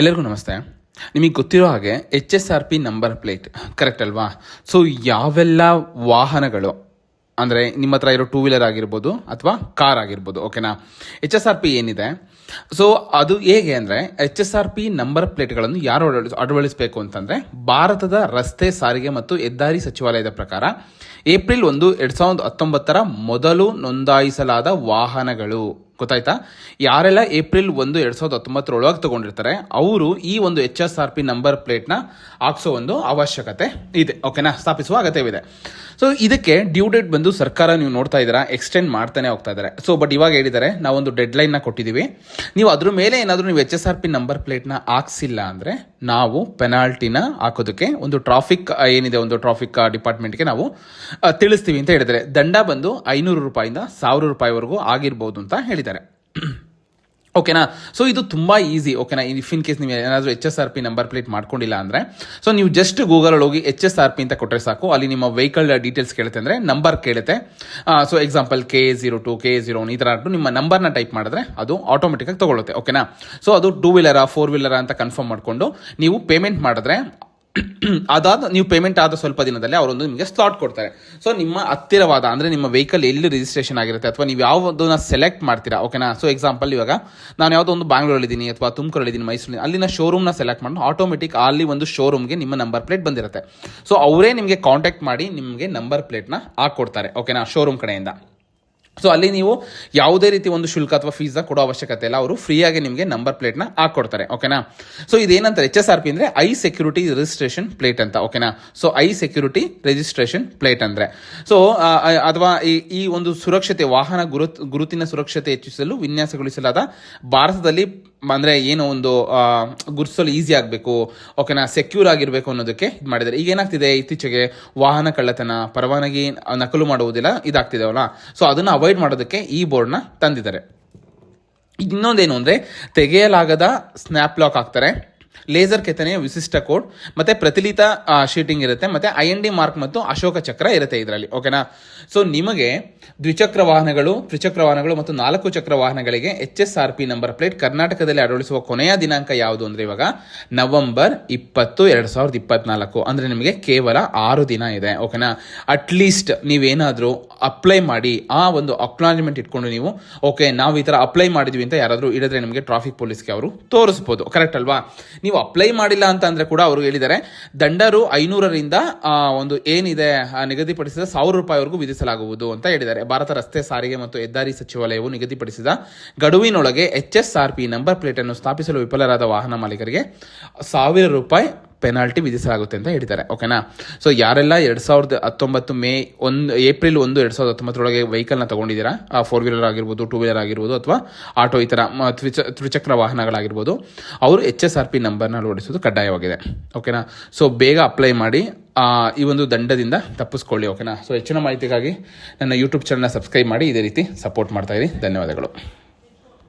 ಎಲ್ಲರಿಗೂ ನಮಸ್ತೆ. ನಿಮಗೆ ಗೊತ್ತಿರೋ ಹಾಗೆ H S R P number plate correct ಅಲ್ವಾ? ಸೊ ಯಾವೆಲ್ಲ ವಾಹನಗಳು, ಅಂದರೆ ನಿಮ್ಮ ಹತ್ರ ಇರೋ ಟೂ ವೀಲರ್ ಆಗಿರ್ಬೋದು ಅಥವಾ ಕಾರ್ ಆಗಿರ್ಬೋದು ಓಕೆನಾ ಎಚ್ ಎಸ್ ಆರ್ ಪಿ ಏನಿದೆ? ಸೊ ಅದು ಹೇಗೆ ಅಂದರೆ H S R P number ಪ್ಲೇಟ್ಗಳನ್ನು ಯಾರು ಅಳವಡಿಸ್- ಅಳವಡಿಸಬೇಕು ಅಂತಂದರೆ, ಭಾರತದ ರಸ್ತೆ ಸಾರಿಗೆ ಮತ್ತು ಹೆದ್ದಾರಿ ಸಚಿವಾಲಯದ ಪ್ರಕಾರ ಏಪ್ರಿಲ್ ಒಂದು ಎರಡು ಸಾವಿರದ ಹತ್ತೊಂಬತ್ತರ ಮೊದಲು ನೋಂದಾಯಿಸಲಾದ ವಾಹನಗಳು. ಗೊತ್ತಾಯ್ತಾ? ಯಾರೆಲ್ಲ ಏಪ್ರಿಲ್ ಒಂದು ಎರಡು ಸಾವಿರದ ಹತ್ತೊಂಬತ್ತರೊಳಗೆ ತಗೊಂಡಿರ್ತಾರೆ, ಅವರು ಈ ಒಂದು H S R P number ಪ್ಲೇಟ್ನ ಹಾಕ್ಸೋ ಒಂದು ಅವಶ್ಯಕತೆ ಇದೆ. ಓಕೆನಾ ಸ್ಥಾಪಿಸುವ ಅಗತ್ಯವಿದೆ. ಸೊ ಇದಕ್ಕೆ ಡ್ಯೂ ಡೇಟ್ ಬಂದು ಸರ್ಕಾರ ನೀವು ನೋಡ್ತಾ ಇದ್ದೀರಾ ಎಕ್ಸ್ಟೆಂಡ್ ಮಾಡ್ತಾನೆ ಹೋಗ್ತಾ ಇದ್ದಾರೆ. ಸೊ ಬಟ್ ಇವಾಗ ಹೇಳಿದ್ದಾರೆ, ನಾವೊಂದು ಡೆಡ್ ಲೈನ್ನ ಕೊಟ್ಟಿದ್ದೀವಿ. ನೀವು ಅದ್ರ ಮೇಲೆ ಏನಾದರೂ ನೀವು H S R P number ಪ್ಲೇಟ್ನ ಹಾಕ್ಸಿಲ್ಲ ಅಂದರೆ ನಾವು ಪೆನಾಲ್ಟಿನ ಹಾಕೋದಕ್ಕೆ ಒಂದು ಟ್ರಾಫಿಕ್ ಏನಿದೆ ಒಂದು ಟ್ರಾಫಿಕ್ ಡಿಪಾರ್ಟ್ಮೆಂಟ್ಗೆ ನಾವು ತಿಳಿಸ್ತೀವಿ ಅಂತ ಹೇಳಿದರೆ ದಂಡ ಬಂದು ಐನೂರು ರೂಪಾಯಿಂದ ಸಾವಿರ ರೂಪಾಯಿವರೆಗೂ ಆಗಿರ್ಬೋದು ಅಂತ ಹೇಳಿದ್ದಾರೆ. ಓಕೆನಾ ಸೊ ಇದು ತುಂಬ ಈಸಿ ಓಕೆನಾ ಇಫ್ ಇನ್ ಕೇಸ್ ನೀವು ಏನಾದರೂ H S R P number plate ಮಾಡ್ಕೊಂಡಿಲ್ಲ ಅಂದರೆ ಸೊ ನೀವು ಜಸ್ಟ್ ಗೂಗಲಲ್ಲಿ ಹೋಗಿ ಎಚ್ ಎಸ್ ಆರ್ ಪಿ ಅಂತ ಕೊಟ್ಟರೆ ಸಾಕು. ಅಲ್ಲಿ ನಿಮ್ಮ ವೆಹಿಕಲ್ ಡೀಟೇಲ್ಸ್ ಕೇಳುತ್ತೆ ಅಂದರೆ ನಂಬರ್ ಕೇಳುತ್ತೆ. So example K zero two K zero one ಈ ಥರ ನಿಮ್ಮ ನಂಬರ್ನ ಟೈಪ್ ಮಾಡಿದ್ರೆ ಅದು ಆಟೋಮೆಟಿಕಾಗಿ ತಗೊಳ್ಳುತ್ತೆ. ಓಕೆನಾ ಸೊ ಅದು ಟೂ ವೀಲರಾ ಫೋರ್ ವೀಲರಾ ಅಂತ ಕನ್ಫರ್ಮ್ ಮಾಡಿಕೊಂಡು ನೀವು ಪೇಮೆಂಟ್ ಮಾಡಿದ್ರೆ ಅದಾದ ನೀವು ಪೇಮೆಂಟ್ ಆದ ಸ್ವಲ್ಪ ದಿನದಲ್ಲಿ ಅವರೊಂದು ನಿಮಗೆ ಸ್ಲಾಟ್ ಕೊಡ್ತಾರೆ. ಸೊ ನಿಮ್ಮ ಹತ್ತಿರವಾದ, ಅಂದರೆ ನಿಮ್ಮ ವೆಹಿಕಲ್ ಎಲ್ಲಿ ರಿಜಿಸ್ಟ್ರೇಷನ್ ಆಗಿರುತ್ತೆ ಅಥವಾ ನೀವು ಯಾವುದನ್ನ ಸೆಲೆಕ್ಟ್ ಮಾಡ್ತೀರಾ? ಓಕೆನಾ ಸೊ ಎಕ್ಸಾಂಪಲ್ ಇವಾಗ, ನಾನು ಯಾವುದೋ ಒಂದು ಬ್ಯಾಂಗ್ಳೂರಲ್ಲಿದ್ದೀನಿ ಅಥವಾ ತುಮಕೂರಲ್ಲಿದ್ದೀನಿ ಮೈಸೂರಲ್ಲಿ ಅಲ್ಲಿನ ಶೋರೂಮ್ನ ಸೆಲೆಕ್ಟ್ ಮಾಡಿ ಆಟೋಮೆಟಿಕ್ ಅಲ್ಲಿ ಒಂದು ಶೋರೂಮ್ಗೆ ನಿಮ್ಮ ನಂಬರ್ ಪ್ಲೇಟ್ ಬಂದಿರುತ್ತೆ. ಸೊ ಅವರೇ ನಿಮಗೆ ಕಾಂಟ್ಯಾಕ್ಟ್ ಮಾಡಿ ನಿಮಗೆ ನಂಬರ್ ಪ್ಲೇಟ್ನ ಹಾಕ್ಕೊಡ್ತಾರೆ ಓಕೆನಾ ಶೋರೂಮ್ ಕಡೆಯಿಂದ. ಸೊ ಅಲ್ಲಿ ನೀವು ಯಾವುದೇ ರೀತಿ ಒಂದು ಶುಲ್ಕ ಅಥವಾ ಫೀಸ್ನ ಕೊಡೋ ಅವಶ್ಯಕತೆ ಇಲ್ಲ. ಅವರು ಫ್ರೀಯಾಗಿ ನಿಮಗೆ ನಂಬರ್ ಪ್ಲೇಟ್ನ ಹಾಕ್ಕೊಡ್ತಾರೆ ಓಕೆನಾ ಸೊ ಇದೇನಂತಾರೆ? ಎಚ್ ಎಸ್ ಆರ್ ಪಿ ಅಂದರೆ ಐ ಸೆಕ್ಯೂರಿಟಿ ರಿಜಿಸ್ಟ್ರೇಷನ್ ಪ್ಲೇಟ್ ಅಂತ. Okay so high security registration plate ಅಂದರೆ. ಸೊ ಅಥವಾ ಈ ಈ ಒಂದು ಸುರಕ್ಷತೆ, ವಾಹನ ಗುರುತ್, ಗುರುತಿನ ಸುರಕ್ಷತೆ ಹೆಚ್ಚಿಸಲು ವಿನ್ಯಾಸಗೊಳಿಸಲಾದ ಭಾರತದಲ್ಲಿ ಅಂದರೆ ಏನು ಒಂದು ಗುರ್ಸಲು ಈಸಿ ಆಗಬೇಕು ಓಕೆನಾ ಸೆಕ್ಯೂರ್ ಆಗಿರಬೇಕು ಅನ್ನೋದಕ್ಕೆ ಇದು ಮಾಡಿದ್ದಾರೆ ಈಗ ಏನಾಗ್ತಿದೆ, ಇತ್ತೀಚೆಗೆ ವಾಹನ ಕಳ್ಳತನ, ಪರವಾನಗಿ ನಕಲು ಮಾಡುವುದಿಲ್ಲ ಇದಾಗ್ತಿದಾವಲ್ಲ ಸೊ ಅದನ್ನು ಅವಾಯ್ಡ್ ಮಾಡೋದಕ್ಕೆ ಈ ಬೋರ್ಡ್ನ ತಂದಿದ್ದಾರೆ. ಇನ್ನೊಂದೇನು ಅಂದರೆ, ತೆಗೆಯಲಾಗದ ಸ್ನ್ಯಾಪ್ ಲಾಕ್ ಹಾಕ್ತಾರೆ. ಲೇಸರ್ ಕೆತ್ತನೆಯ ವಿಶಿಷ್ಟ ಕೋಡ್, ಮತ್ತೆ ಪ್ರತಿಲಿತ ಶೀಟಿಂಗ್ ಇರುತ್ತೆ, ಮತ್ತೆ ಐ ಎನ್ ಡಿ ಮಾರ್ಕ್ ಮತ್ತು ಅಶೋಕ ಚಕ್ರ ಇರುತ್ತೆ ಇದರಲ್ಲಿ, ಓಕೆನಾ? ಸೊ ನಿಮಗೆ ದ್ವಿಚಕ್ರ ವಾಹನಗಳು, ತ್ರಿಚಕ್ರ ವಾಹನಗಳು ಮತ್ತು ನಾಲ್ಕು ಚಕ್ರ ವಾಹನಗಳಿಗೆ H S R P number plate ಕರ್ನಾಟಕದಲ್ಲಿ ಅಳವಡಿಸುವ ಕೊನೆಯ ದಿನಾಂಕ ಯಾವುದು ಅಂದ್ರೆ ಇವಾಗ ನವೆಂಬರ್ ಇಪ್ಪತ್ತು, ಎರಡ್ ಸಾವಿರದ ಇಪ್ಪತ್ನಾಲ್ಕು, ಅಂದ್ರೆ ನಿಮಗೆ ಕೇವಲ ಆರು ದಿನ ಇದೆ, ಓಕೆನಾ? ಅಟ್ಲೀಸ್ಟ್ ನೀವೇನಾದರೂ ಅಪ್ಲೈ ಮಾಡಿ, ಆ ಒಂದು ಅಕ್ನಾಲಜ್ಮೆಂಟ್ ಇಟ್ಕೊಂಡು ನೀವು, ಓಕೆ, ನಾವು ಈ ಥರ ಅಪ್ಲೈ ಮಾಡಿದ್ವಿ ಅಂತ ಯಾರಾದರೂ ಇಡಿದ್ರೆ ನಿಮಗೆ ಟ್ರಾಫಿಕ್ ಪೊಲೀಸ್ಗೆ ಅವರು ತೋರಿಸ್ಬೋದು ಕರೆಕ್ಟ್ ಅಲ್ವಾ? ನೀವು ಅಪ್ಲೈ ಮಾಡಿಲ್ಲ ಅಂತ ಅಂದರೆ ಕೂಡ ಅವರು ಹೇಳಿದ್ದಾರೆ. ದಂಡರು ಐನೂರರಿಂದ ಒಂದು ಏನಿದೆ ನಿಗದಿಪಡಿಸಿದ ಸಾವಿರ ರೂಪಾಯಿವರೆಗೂ ವಿಧಿಸಲಾಗುವುದು ಅಂತ ಹೇಳಿದ್ದಾರೆ. ಭಾರತ ರಸ್ತೆ ಸಾರಿಗೆ ಮತ್ತು ಹೆದ್ದಾರಿ ಸಚಿವಾಲಯವು ನಿಗದಿಪಡಿಸಿದ ಗಡುವಿನೊಳಗೆ H S R P number plate ಅನ್ನು ಸ್ಥಾಪಿಸಲು ವಿಫಲರಾದ ವಾಹನ ಮಾಲೀಕರಿಗೆ ಸಾವಿರ ರೂಪಾಯಿ ಪೆನಾಲ್ಟಿ ವಿಧಿಸಲಾಗುತ್ತೆ ಅಂತ ಹೇಳ್ತಾರೆ ಓಕೆನಾ? ಸೊ ಯಾರೆಲ್ಲ ಎರಡು ಸಾವಿರದ ಹತ್ತೊಂಬತ್ತು ಮೇ ಒಂದು ಏಪ್ರಿಲ್ ಒಂದು ಎರಡು ಸಾವಿರದ ಹತ್ತೊಂಬತ್ತರೊಳಗೆ ವೆಹಿಕಲ್ನ ತಗೊಂಡಿದ್ದೀರಾ? ಫೋರ್ ವೀಲರ್ ಆಗಿರ್ಬೋದು ಟೂ ವೀಲರ್ ಆಗಿರ್ಬೋದು ಅಥವಾ ಆಟೋ ಈ ಥರ ತ್ರಿಚ ತ್ರಿಚಕ್ರ ವಾಹನಗಳಾಗಿರ್ಬೋದು ಅವರು ಎಚ್ ಎಸ್ ಆರ್ ಪಿ ನಂಬರ್ನ ಅಳವಡಿಸೋದು ಕಡ್ಡಾಯವಾಗಿದೆ ಓಕೆನಾ? ಸೊ ಬೇಗ ಅಪ್ಲೈ ಮಾಡಿ ಆ, ಈ ಒಂದು ದಂಡದಿಂದ ತಪ್ಪಿಸ್ಕೊಳ್ಳಿ ಓಕೆನಾ? ಸೊ ಹೆಚ್ಚಿನ ಮಾಹಿತಿಗಾಗಿ ನನ್ನ ಯೂಟ್ಯೂಬ್ ಚಾನಲ್ನ ಸಬ್ಸ್ಕ್ರೈಬ್ ಮಾಡಿ ಇದೇ ರೀತಿ ಸಪೋರ್ಟ್ ಮಾಡ್ತಾ ಇರಿ. ಧನ್ಯವಾದಗಳು.